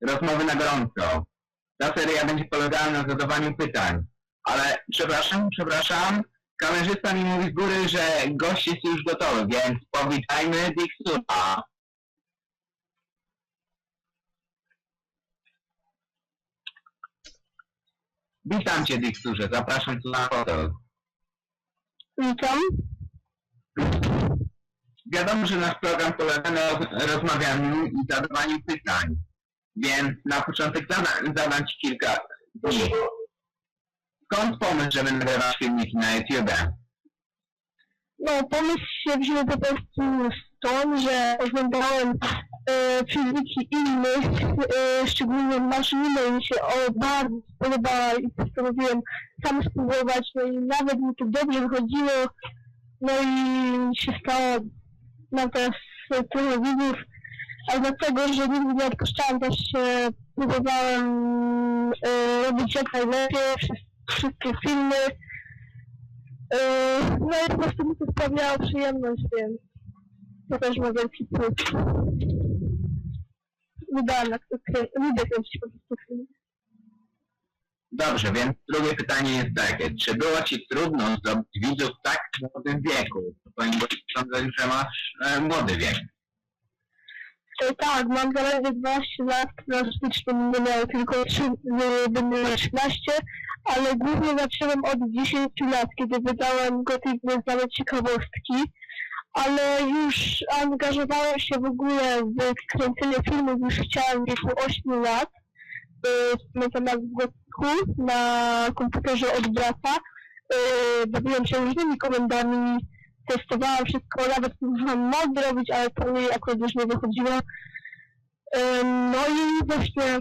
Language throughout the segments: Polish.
rozmowy na gorąco. Ta seria będzie polegała na zadawaniu pytań. Ale przepraszam, przepraszam, kamerzysta mi mówi z góry, że gość jest już gotowy, więc powitajmy Dixura. Witam cię, Dixurze, zapraszam tu na fotel. Witam. Wiadomo, że nasz program polega na roz- rozmawianiu i zadawaniu pytań. Więc na początek zada- Ci kilka dni. Skąd pomysł, żeby nagrywać filmiki na YouTube? No, pomysł się wziął po prostu stąd, że oglądałem e, filmiki innych, e, szczególnie maszyny mi się o, bardzo podobała i postanowiłem sam spróbować, no i nawet mi to dobrze wychodziło, no i się stało, mam teraz e, trochę widzów, a dlatego, że nigdy nie odpuszczałem, też e, próbowałem e, robić jak najlepiej, wszystkie, filmy, Yy, No i po prostu mi to sprawiało przyjemność, więc to też ma wielki plus. Lubię, kręcić po prostu film. Dobrze, więc drugie pytanie jest takie. Czy było Ci trudno zdobyć widzów w tak młodym wieku? Ponieważ sądzę, że masz e, młody wiek. E, Tak, mam zaledwie 12 lat, miałem tylko 3, będę miał 13, ale głównie zacząłem od 10 lat, kiedy wydałem gotywne znane ciekawostki, ale już angażowałem się w ogóle w kręcenie filmów, już chciałem w wieku 8 lat, e, na gotyku na komputerze od brata, e, bawiłem się różnymi komendami, testowałem wszystko, nawet próbowałem mody robić, ale to mi akurat już nie wychodziło. Ym, No i właśnie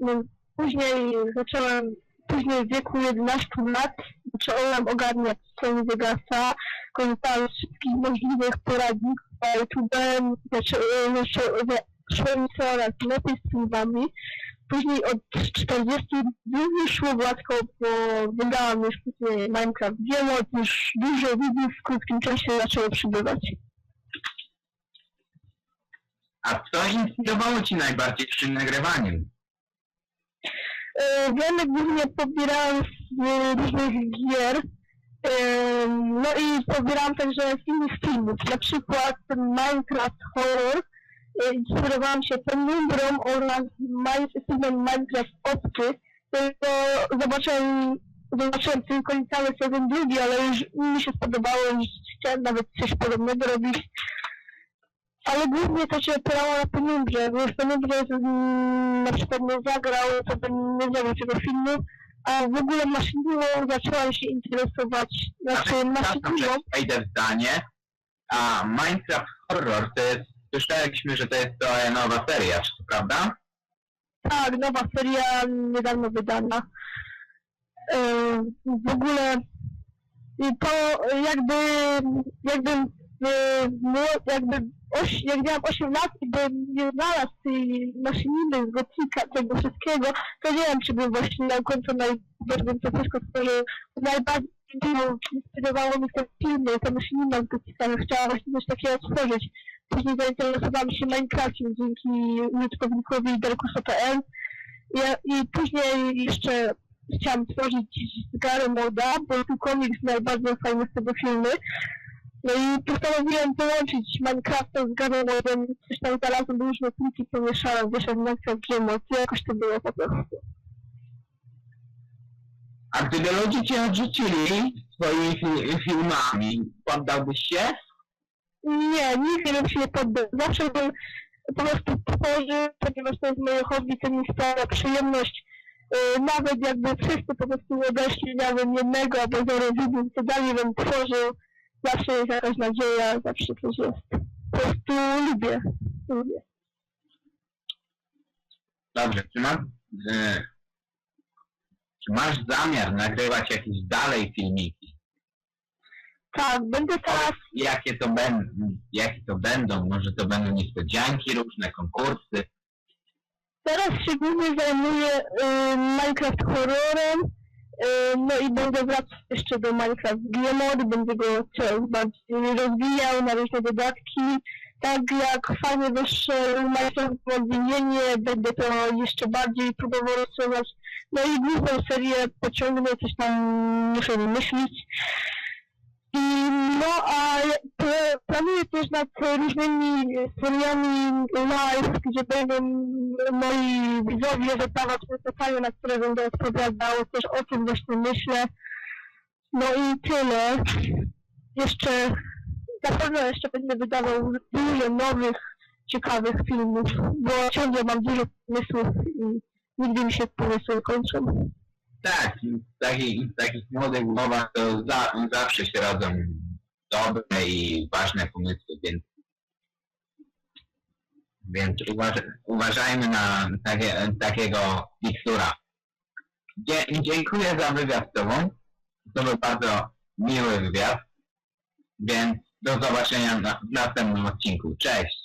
no, później zacząłem, później w wieku 11 lat zacząłem ogarniać Sony Vegasa, korzystałem z wszystkich możliwych poradników na YouTube, zacząłem, zacząłem mi coraz lepiej z filmami. Później od 40 dni już szło gładko, bo wydałam już później Minecraft Wielo, już dużo widzów w krótkim czasie zaczęło przybywać. A co inspirowało Ci najbardziej przy nagrywaniu? E, Wiemy głównie pobierałem z różnych gier, e, no i pobierałem także z innych filmów, na przykład Minecraft Horror, e, inspirowałem się Penumbrą oraz Min- filmem Minecraft Obcy, tylko zobaczyłem, zobaczyłem tylko cały sezon drugi, ale już mi się spodobało, już chciałem nawet coś podobnego robić. Ale głównie to się opierało na Penumbrze, bo już Penumbrze mm, na przykład nie zagrał, to bym nie zrobił tego filmu, a w ogóle maszyniną zaczęłam się interesować, znaczy że wejdę w zdanie. A Minecraft Horror to jest, słyszeliśmy, że to jest to nowa seria, prawda? tak, nowa seria niedawno wydana. Yy, w ogóle to jakby, jakby, mło- jakby oś, jak miałam 8 lat i bym nie znalazł tej maszyniny z gotika, tego wszystkiego, to nie wiem, czy bym właśnie na końcu najbardziej wszystko stworzył. Najbardziej inspirowało mnie te filmy, ta maszynina z gotika, chciałam właśnie coś takiego stworzyć. Później zainteresowałam się Minecraftem dzięki użytkownikowi Darkusa.pl i, i później jeszcze chciałam tworzyć Gary Moda, bo tu komiks miał bardzo fajne z tego filmy. No i postanowiłem połączyć Minecrafta z Gary Modem, coś tam znalazłem różne pliki, pomieszałem, wyszedł Minecraft Gmod i jakoś to było po prostu. A gdyby ludzie Cię odrzucili swoimi fi- filmami, poddałbyś się? Nie, nigdy bym się nie poddał. Zawsze bym po prostu tworzył, ponieważ to jest moje hobby, to mi sprawia przyjemność. Yy, nawet jakby wszyscy po prostu odeszli, miałbym jednego albo zero widzów, to dalej bym tworzył. Zawsze jest jakaś nadzieja, zawsze coś jest. Po prostu lubię. Lubię. Dobrze, czy masz, e, czy masz zamiar nagrywać jakieś dalej filmiki? Tak, będę teraz Jakie to będą, jakie to będą? Może to będą niespodzianki różne, konkursy? Teraz się głównie zajmuję y, Minecraft horrorem, y, no i będę wracać jeszcze do Minecraft Gmod, będę go coraz bardziej rozwijał na różne dodatki, tak jak fajnie wyższe majsterstwo odwinienie, będę to jeszcze bardziej próbował rozszerzać. No i główną serię pociągnę, coś tam muszę wymyślić. I no, a pl- planuję też nad różnymi seriami live, gdzie będą moi widzowie zadawać pytania, na które będę odpowiadał, też o tym właśnie myślę. No i tyle. Jeszcze, na pewno jeszcze będę wydawał dużo nowych, ciekawych filmów, bo ciągle mam dużo pomysłów i nigdy mi się pomysły kończą. Tak, w takich, młodych głowach to za, zawsze się rodzą dobre i ważne pomysły, więc więc uważ, uważajmy na takie, takiego mikstura. Dzie, dziękuję za wywiad z Tobą. To był bardzo miły wywiad. Więc do zobaczenia na, w następnym odcinku. Cześć!